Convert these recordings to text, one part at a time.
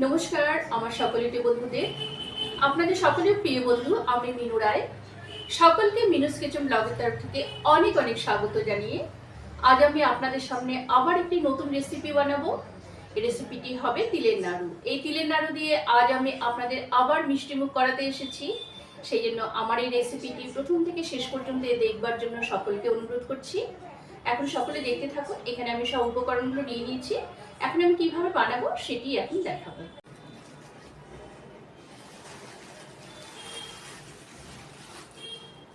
নমস্কার, আমার সকলের বন্ধুদের। আপনাদের সকলের প্রিয় বন্ধু আমি মিনু রায়। সকলকে মিনুস কিচেন ব্লগের তরফ থেকে অনেক অনেক স্বাগত জানিয়ে আজ আমি আপনাদের সামনে আবার একটি নতুন রেসিপি বানাবো। রেসিপিটি হবে তিলের নাড়ু। এই তিলের নাড়ু দিয়ে আজ আমি আপনাদের আবার মিষ্টিমুখ করাতে এসেছি। সেই জন্য আমার এই রেসিপিটি প্রথম থেকে শেষ পর্যন্ত দেখবার জন্য সকলকে অনুরোধ করছি। এখন সকলে দেখতে থাকুন, এখানে আমি সব উপকরণগুলো নিয়ে নিয়েছি। এখন আমি কীভাবে বানাবো সেটি এখন দেখাবো।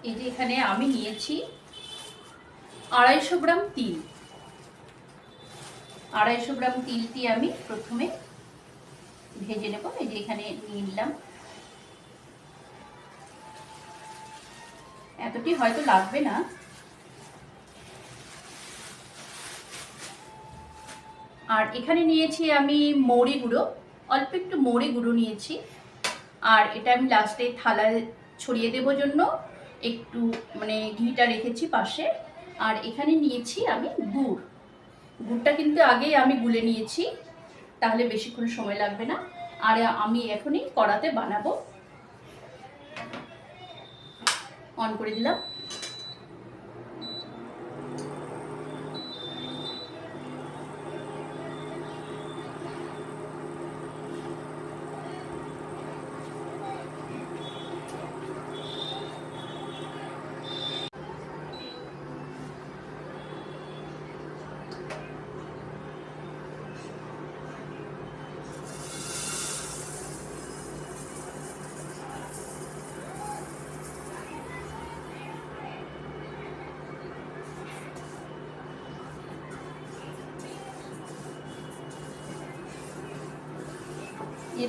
এই যে এখানে আমি নিয়েছি আড়াইশো গ্রাম তিল। আড়াইশো গ্রাম তিলটি আমি প্রথমে ভেজে নেব। এই যে এখানে নিয়ে নিলাম। এতটি হয়তো লাগবে না। আর এখানে নিয়েছি আমি মৌরি গুঁড়ো। অল্প একটু মৌরি গুঁড়ো নিয়েছি। আর এটা আমি লাস্টে থালায় ছড়িয়ে দেবো জন্য। একটু মানে ঘিটা রেখেছি পাশে। আর এখানে নিয়েছি আমি গুড়। গুড়টা কিন্তু আগেই আমি গুলে নিয়েছি। তাহলে বেশিক্ষণ সময় লাগবে না। আর আমি এখনই কড়াতে বানাবো। অন করে দিলাম।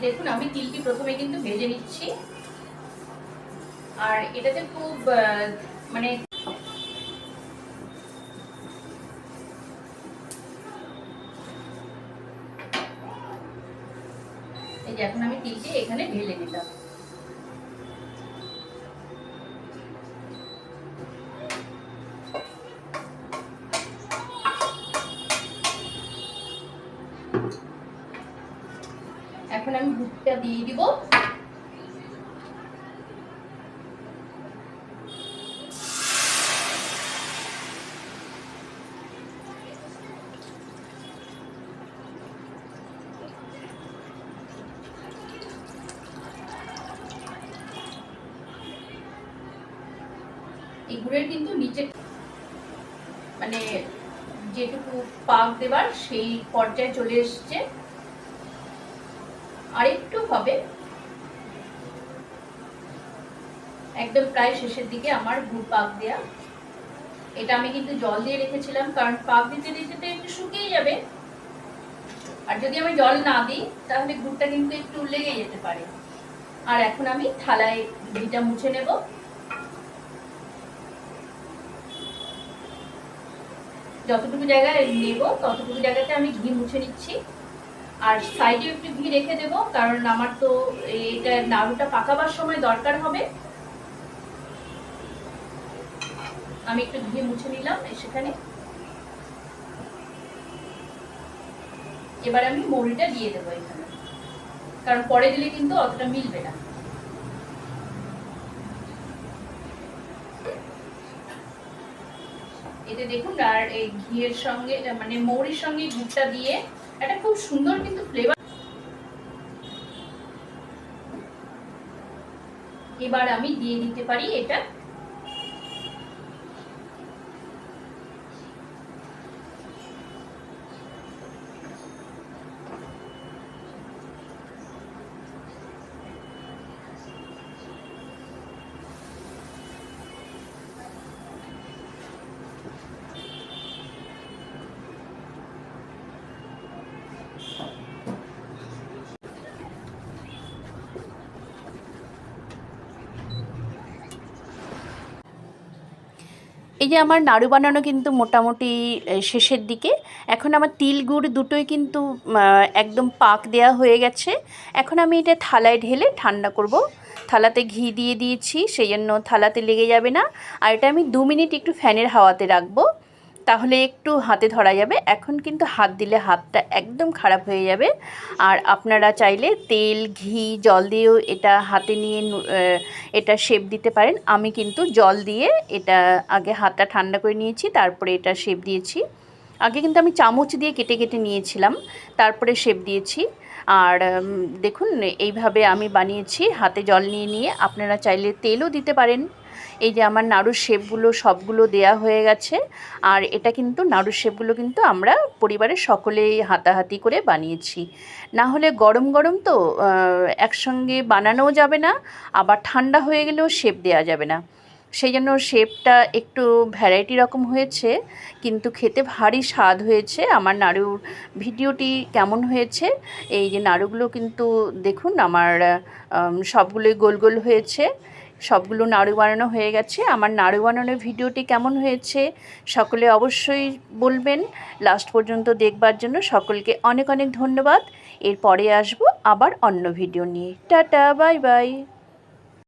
দেখুন, আমি তিলটি প্রথমে কিন্তু ভেজে নিচ্ছি। আর এটাতে খুব মানে এই যে এখন আমি তিলটি এখানে ঢেলে নিলাম এখন আমি দুধটা দিয়ে দিব। এই গুড়ের কিন্তু নিচে মানে যেটুকু পাক দেবার সেই পর্যায়ে চলে এসছে। আরেকটু হবে। একদম প্রায় শেষের দিকে আমার গুড় পাক দেয়া। এটা আমি কিন্তু জল দিয়ে রেখেছিলাম, কারণ পাক দিতে দিতে তো একটু শুকিয়ে যাবে। আর যদি আমি জল না দিই, তাহলে গুড়টা কিন্তু একটু লেগে যেতে পারে। আর এখন আমি থালায় ঘিটা মুছে নেব। যতটুকু জায়গায় নেব, ততটুকু জায়গাতে আমি ঘি মুছে নিচ্ছি। আর সাইডে একটু ঘি রেখে দেব, কারণ আমার তো এটা নাড়ুটা পাকাবার সময় দরকার হবে। আমি একটু ঘি মুছে নিলাম সেখানে। এবার আমি মৌরিটা দিয়ে দেবো এখানে। কারণ পরে দিলে কিন্তু অতটা মিলবে না। এতে দেখুন, আর এই ঘিয়ের সঙ্গে মানে মৌরির সঙ্গে গুড়টা দিয়ে একটা খুব সুন্দর কিন্তু ফ্লেভার এবার আমি দিয়ে দিতে পারি এটা এই যে আমার নাড়ু বানানো কিন্তু মোটামুটি শেষের দিকে। এখন আমার তিল গুড় দুটোই কিন্তু একদম পাক দেয়া হয়ে গেছে। এখন আমি এটা থালায় ঢেলে ঠান্ডা করব। থালাতে ঘি দিয়ে দিয়েছি, সেই জন্য থালাতে লেগে যাবে না। আর এটা আমি দু মিনিট একটু ফ্যানের হাওয়াতে রাখব। তাহলে একটু হাতে ধরা যাবে। এখন কিন্তু হাত দিলে হাতটা একদম খারাপ হয়ে যাবে। আর আপনারা চাইলে তেল, ঘি, জল দিয়েও এটা হাতে নিয়ে এটা শেপ দিতে পারেন। আমি কিন্তু জল দিয়ে এটা আগে হাতটা ঠান্ডা করে নিয়েছি, তারপরে এটা শেপ দিয়েছি। আগে কিন্তু আমি চামচ দিয়ে কেটে কেটে নিয়েছিলাম, তারপরে শেপ দিয়েছি। আর দেখুন, এইভাবে আমি বানিয়েছি, হাতে জল নিয়ে নিয়ে। আপনারা চাইলে তেলও দিতে পারেন। এই যে আমার নাড়ুর শেপগুলো, সবগুলো দেয়া হয়ে গেছে। আর এটা কিন্তু, নাড়ুর শেপগুলো কিন্তু আমরা পরিবারের সকলেই হাতাহাতি করে বানিয়েছি। না হলে গরম গরম তো একসঙ্গে বানানোও যাবে না, আবার ঠান্ডা হয়ে গেলেও শেপ দেওয়া যাবে না। সেই জন্য শেপটা একটু ভ্যারাইটি রকম হয়েছে, কিন্তু খেতে ভারী স্বাদ হয়েছে। আমার নাড়ুর ভিডিওটি কেমন হয়েছে? এই যে নাড়ুগুলো কিন্তু দেখুন, আমার সবগুলোই গোল গোল হয়েছে। সবগুলো নাড়ু বানানো হয়ে গেছে। আমার নাড়ু বানানোর ভিডিওটি কেমন হয়েছে? সকলে অবশ্যই বলবেন। লাস্ট পর্যন্ত দেখবার জন্য সকলকে অনেক অনেক ধন্যবাদ। এরপরে আসব আবার অন্য ভিডিও নিয়ে। Tata bye bye